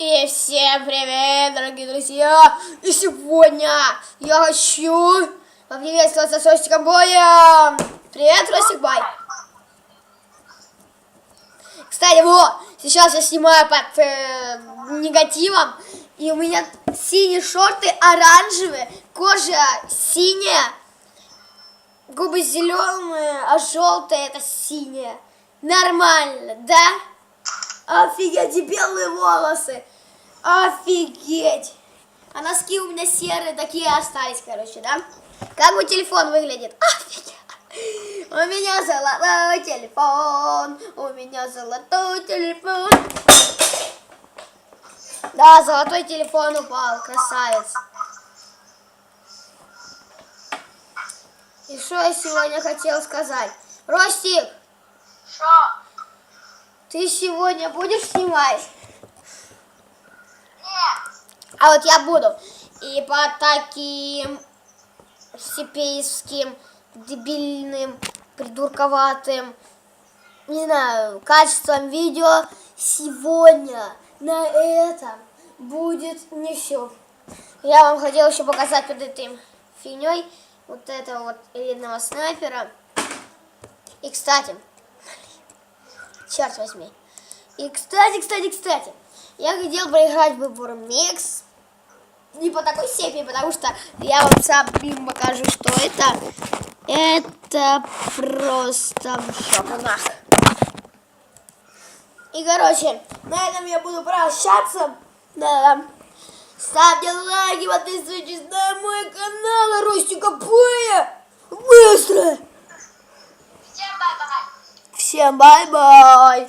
И всем привет, дорогие друзья! И сегодня я хочу поприветствоваться с Ростиком Боем! Привет, Ростик Бай! Кстати, вот, сейчас я снимаю под э, негативом, и у меня синие шорты оранжевые, кожа синяя, губы зеленые, а желтые это синее. Нормально, да? Офигеть, и белые волосы. Офигеть. А носки у меня серые, такие остались, короче, да? Как мой телефон выглядит? Офигеть. У меня золотой телефон, у меня золотой телефон. Да, золотой телефон упал, красавец. И что я сегодня хотел сказать? Ростик, Що? Ты сегодня будешь снимать? Ні. А вот я буду. И по таким сипейским, дебильным, придурковатым, не знаю, качеством видео сегодня на этом будет не все. Я вам хотел еще показать под этим фигней вот этого вот элитного снайпера. И, кстати, черт возьми. И, кстати, кстати, кстати, я хотел проиграть выбор Микс. Не по такой степени, потому что я вам сам покажу, что это. Это просто шоконах. И, короче, на этом я буду прощаться. Да. Ставьте лайки, подписывайтесь на мой канал Ростика için bay bay.